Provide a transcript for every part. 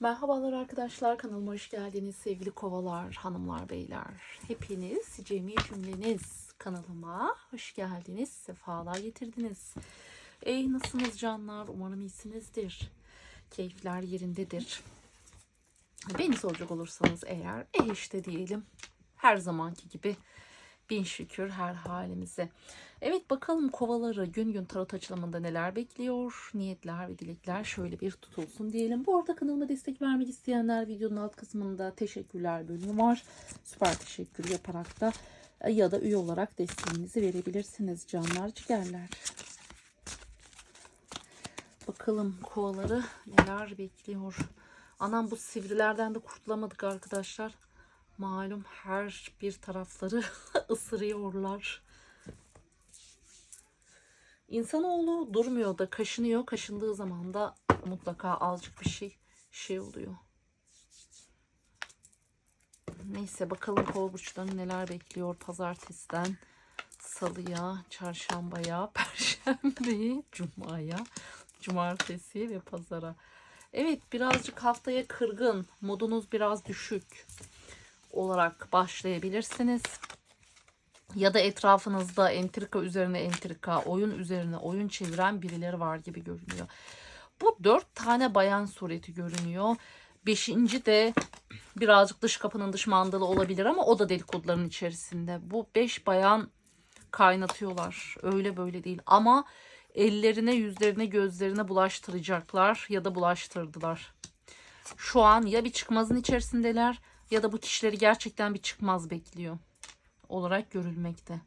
Merhabalar arkadaşlar kanalıma hoş geldiniz sevgili kovalar, hanımlar, beyler. Hepiniz cemi cümleniz kanalıma hoş geldiniz, sefalar getirdiniz. Ey nasılsınız canlar? Umarım iyisinizdir. Keyifler yerindedir. Beni soracak olursanız eğer e işte diyelim her zamanki gibi bin şükür her halimize. Evet bakalım kovaları gün gün tarot açılımında neler bekliyor? Niyetler ve dilekler şöyle bir tutulsun diyelim. Bu arada kanalıma destek vermek isteyenler videonun alt kısmında teşekkürler bölümü var. Süper teşekkür yaparak da e, ya da üye olarak desteğinizi verebilirsiniz canlar ciğerler. Bakalım kovaları neler bekliyor. Anam bu sivrilerden de kurtulamadık arkadaşlar. Malum her bir tarafları ısırıyorlar. İnsanoğlu durmuyor da kaşınıyor. Kaşındığı zaman da mutlaka azıcık bir şey şey oluyor. Neyse bakalım kova burçlarını neler bekliyor pazartesiden salıya, çarşambaya, perşembeye, cumaya, cumartesi ve pazara. Evet birazcık haftaya kırgın, modunuz biraz düşük olarak başlayabilirsiniz. Ya da etrafınızda entrika üzerine entrika, oyun üzerine oyun çeviren birileri var gibi görünüyor. Bu dört tane bayan sureti görünüyor. Beşinci de birazcık dış kapının dış mandalı olabilir ama o da dedikoduların içerisinde. Bu beş bayan kaynatıyorlar. Öyle böyle değil ama ellerine, yüzlerine, gözlerine bulaştıracaklar ya da bulaştırdılar. Şu an ya bir çıkmazın içerisindeler ya da bu kişileri gerçekten bir çıkmaz bekliyor olarak görülmekte.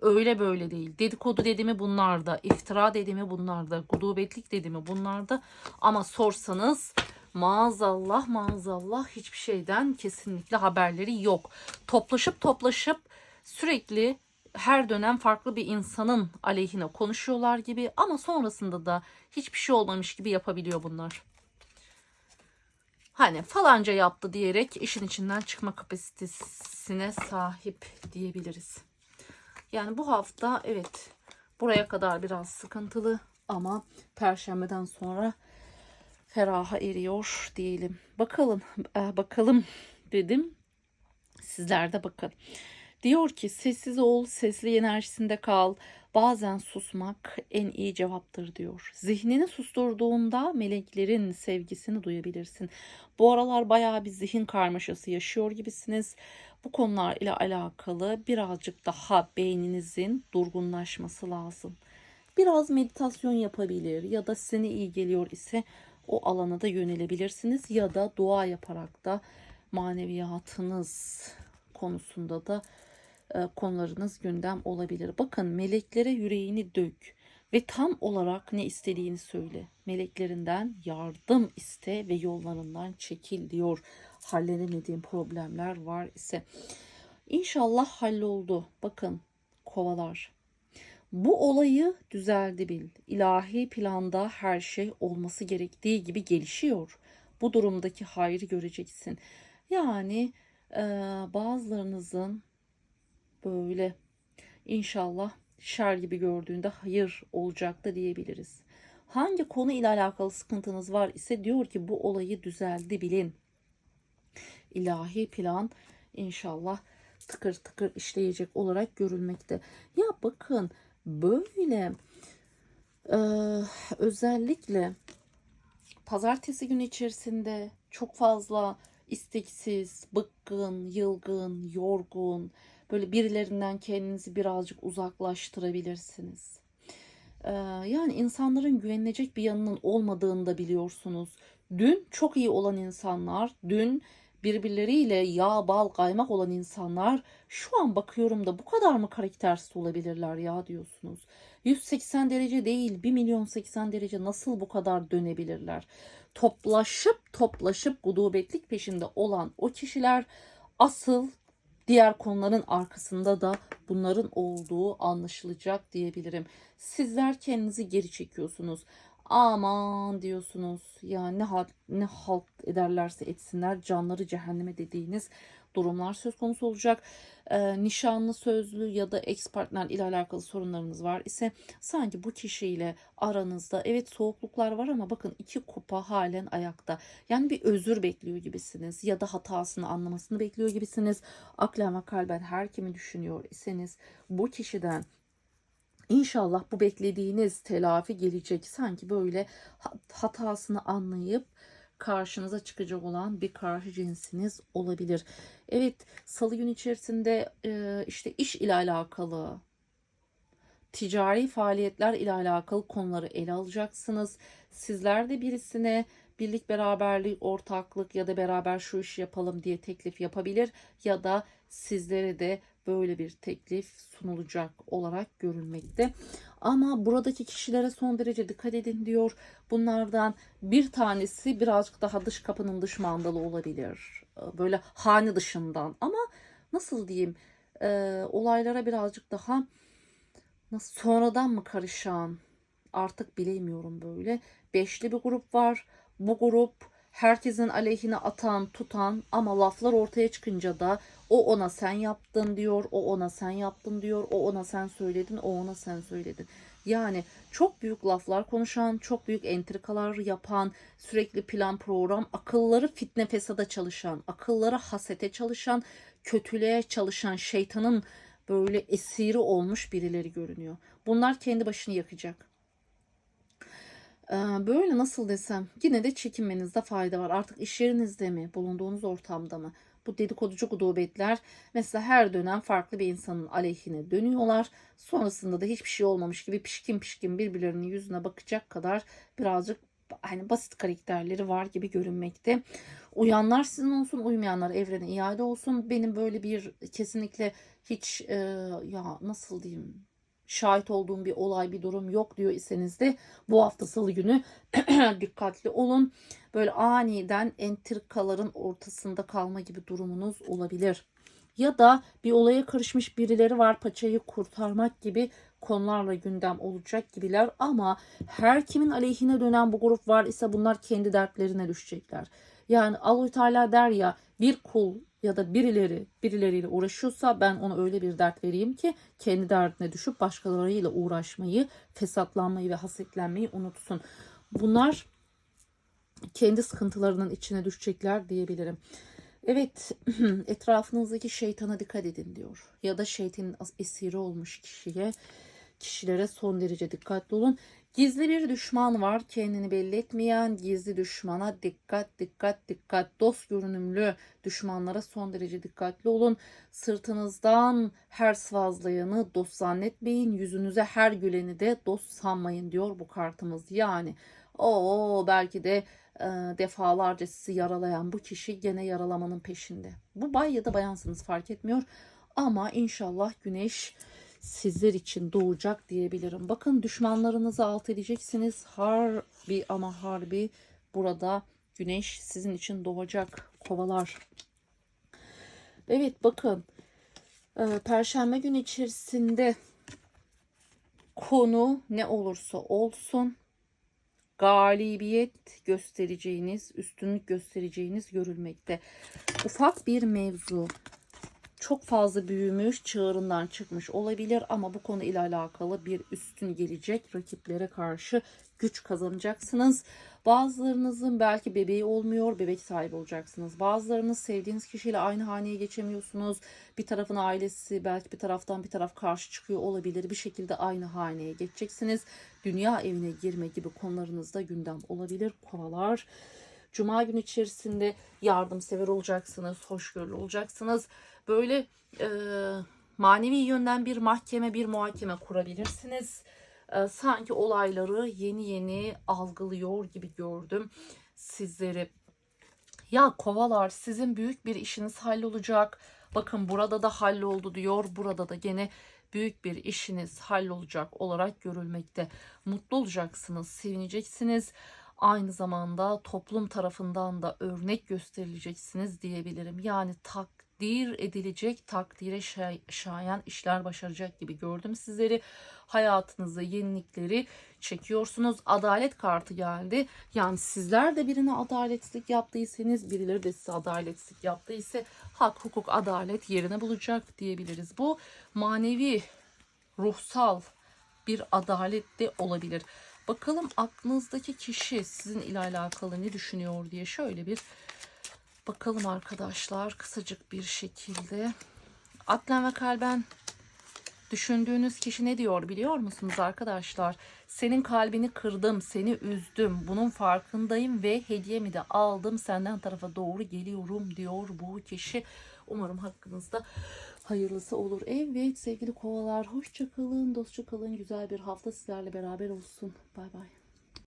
Öyle böyle değil. Dedikodu dediğimi bunlarda, iftira dediğimi bunlarda, gudubetlik dediğimi bunlarda. Ama sorsanız maazallah maazallah hiçbir şeyden kesinlikle haberleri yok. Toplaşıp toplaşıp sürekli her dönem farklı bir insanın aleyhine konuşuyorlar gibi ama sonrasında da hiçbir şey olmamış gibi yapabiliyor bunlar. Hani falanca yaptı diyerek işin içinden çıkma kapasitesine sahip diyebiliriz. Yani bu hafta evet buraya kadar biraz sıkıntılı ama perşembeden sonra feraha eriyor diyelim. Bakalım e, bakalım dedim. Sizler de bakın. Diyor ki sessiz ol, sesli enerjisinde kal. Bazen susmak en iyi cevaptır diyor. Zihnini susturduğunda meleklerin sevgisini duyabilirsin. Bu aralar bayağı bir zihin karmaşası yaşıyor gibisiniz. Bu konular ile alakalı birazcık daha beyninizin durgunlaşması lazım. Biraz meditasyon yapabilir ya da size iyi geliyor ise o alana da yönelebilirsiniz ya da dua yaparak da maneviyatınız konusunda da konularınız gündem olabilir. Bakın meleklere yüreğini dök ve tam olarak ne istediğini söyle. Meleklerinden yardım iste ve yollarından çekil diyor. Halledemediğin problemler var ise. İnşallah halloldu. Bakın kovalar. Bu olayı düzeldi bil. İlahi planda her şey olması gerektiği gibi gelişiyor. Bu durumdaki hayrı göreceksin. Yani e, bazılarınızın böyle inşallah şer gibi gördüğünde hayır olacak da diyebiliriz. Hangi konu ile alakalı sıkıntınız var ise diyor ki bu olayı düzeldi bilin. İlahi plan inşallah tıkır tıkır işleyecek olarak görülmekte. Ya bakın böyle e, özellikle pazartesi günü içerisinde çok fazla isteksiz, bıkkın, yılgın, yorgun, böyle birilerinden kendinizi birazcık uzaklaştırabilirsiniz. Ee, yani insanların güvenilecek bir yanının olmadığını da biliyorsunuz. Dün çok iyi olan insanlar, dün birbirleriyle yağ, bal, kaymak olan insanlar şu an bakıyorum da bu kadar mı karaktersiz olabilirler ya diyorsunuz. 180 derece değil 1 milyon 80 derece nasıl bu kadar dönebilirler? Toplaşıp toplaşıp gudubetlik peşinde olan o kişiler asıl diğer konuların arkasında da bunların olduğu anlaşılacak diyebilirim. Sizler kendinizi geri çekiyorsunuz. aman diyorsunuz. Yani ne halt, ne halt ederlerse etsinler canları cehenneme dediğiniz durumlar söz konusu olacak. Ee, nişanlı sözlü ya da ex partner ile alakalı sorunlarınız var ise sanki bu kişiyle aranızda evet soğukluklar var ama bakın iki kupa halen ayakta. Yani bir özür bekliyor gibisiniz ya da hatasını anlamasını bekliyor gibisiniz. Aklen ve kalben her kimi düşünüyor iseniz bu kişiden İnşallah bu beklediğiniz telafi gelecek. Sanki böyle hat- hatasını anlayıp karşınıza çıkacak olan bir karşı cinsiniz olabilir. Evet, salı gün içerisinde e, işte iş ile alakalı, ticari faaliyetler ile alakalı konuları ele alacaksınız. Sizler de birisine birlik beraberlik, ortaklık ya da beraber şu işi yapalım diye teklif yapabilir ya da sizlere de böyle bir teklif sunulacak olarak görülmekte. Ama buradaki kişilere son derece dikkat edin diyor. Bunlardan bir tanesi birazcık daha dış kapının dış mandalı olabilir. Böyle hane dışından ama nasıl diyeyim e, olaylara birazcık daha nasıl sonradan mı karışan artık bilemiyorum böyle. Beşli bir grup var. Bu grup herkesin aleyhine atan, tutan ama laflar ortaya çıkınca da o ona sen yaptın diyor, o ona sen yaptın diyor, o ona sen söyledin, o ona sen söyledin. Yani çok büyük laflar konuşan, çok büyük entrikalar yapan, sürekli plan program, akılları fitne fesada çalışan, akılları hasete çalışan, kötülüğe çalışan şeytanın böyle esiri olmuş birileri görünüyor. Bunlar kendi başını yakacak. Ee, Böyle nasıl desem yine de çekinmenizde fayda var. Artık iş yerinizde mi, bulunduğunuz ortamda mı? Bu dedikoducu gudubetler mesela her dönem farklı bir insanın aleyhine dönüyorlar. Sonrasında da hiçbir şey olmamış gibi pişkin pişkin birbirlerinin yüzüne bakacak kadar birazcık hani basit karakterleri var gibi görünmekte. Uyanlar sizin olsun, uymayanlar evrene iade olsun. Benim böyle bir kesinlikle hiç e, ya nasıl diyeyim şahit olduğum bir olay bir durum yok diyor iseniz de bu hafta salı günü dikkatli olun. Böyle aniden entrikaların ortasında kalma gibi durumunuz olabilir. Ya da bir olaya karışmış birileri var paçayı kurtarmak gibi konularla gündem olacak gibiler ama her kimin aleyhine dönen bu grup var ise bunlar kendi dertlerine düşecekler. Yani Allah Teala der ya bir kul ya da birileri birileriyle uğraşıyorsa ben ona öyle bir dert vereyim ki kendi derdine düşüp başkalarıyla uğraşmayı, fesatlanmayı ve hasetlenmeyi unutsun. Bunlar kendi sıkıntılarının içine düşecekler diyebilirim. Evet, etrafınızdaki şeytana dikkat edin diyor. Ya da şeytanın esiri olmuş kişiye, kişilere son derece dikkatli olun. Gizli bir düşman var, kendini belli etmeyen gizli düşmana dikkat, dikkat, dikkat. Dost görünümlü düşmanlara son derece dikkatli olun. Sırtınızdan her sıvazlayanı dost zannetmeyin. Yüzünüze her güleni de dost sanmayın diyor bu kartımız. Yani o belki de e, defalarca sizi yaralayan bu kişi gene yaralamanın peşinde. Bu bay ya da bayansınız fark etmiyor. Ama inşallah güneş sizler için doğacak diyebilirim. Bakın düşmanlarınızı alt edeceksiniz. Harbi ama harbi burada güneş sizin için doğacak kovalar. Evet bakın e, Perşembe günü içerisinde konu ne olursa olsun galibiyet göstereceğiniz, üstünlük göstereceğiniz görülmekte. Ufak bir mevzu çok fazla büyümüş, çığırından çıkmış olabilir ama bu konu ile alakalı bir üstün gelecek. Rakiplere karşı güç kazanacaksınız. Bazılarınızın belki bebeği olmuyor, bebek sahibi olacaksınız. Bazılarınız sevdiğiniz kişiyle aynı haneye geçemiyorsunuz. Bir tarafın ailesi belki bir taraftan bir taraf karşı çıkıyor olabilir. Bir şekilde aynı haneye geçeceksiniz. Dünya evine girme gibi konularınızda gündem olabilir. Kovalar. Cuma günü içerisinde yardımsever olacaksınız, hoşgörülü olacaksınız. Böyle e, manevi yönden bir mahkeme, bir muhakeme kurabilirsiniz. E, sanki olayları yeni yeni algılıyor gibi gördüm sizleri. Ya kovalar sizin büyük bir işiniz hallolacak. Bakın burada da halloldu diyor. Burada da gene büyük bir işiniz hallolacak olarak görülmekte. Mutlu olacaksınız, sevineceksiniz. Aynı zamanda toplum tarafından da örnek gösterileceksiniz diyebilirim. Yani takdir edilecek, takdire şay- şayan işler başaracak gibi gördüm sizleri. Hayatınıza yenilikleri çekiyorsunuz. Adalet kartı geldi. Yani sizler de birine adaletsizlik yaptıysanız, birileri de size adaletsizlik yaptıysa hak, hukuk, adalet yerine bulacak diyebiliriz. Bu manevi, ruhsal bir adalet de olabilir. Bakalım aklınızdaki kişi sizin ile alakalı ne düşünüyor diye şöyle bir bakalım arkadaşlar kısacık bir şekilde. Aklen ve kalben düşündüğünüz kişi ne diyor biliyor musunuz arkadaşlar? Senin kalbini kırdım, seni üzdüm. Bunun farkındayım ve hediyemi de aldım. Senden tarafa doğru geliyorum diyor bu kişi. Umarım hakkınızda hayırlısı olur. Evet sevgili kovalar hoşça kalın, dostça kalın. Güzel bir hafta sizlerle beraber olsun. Bay bay.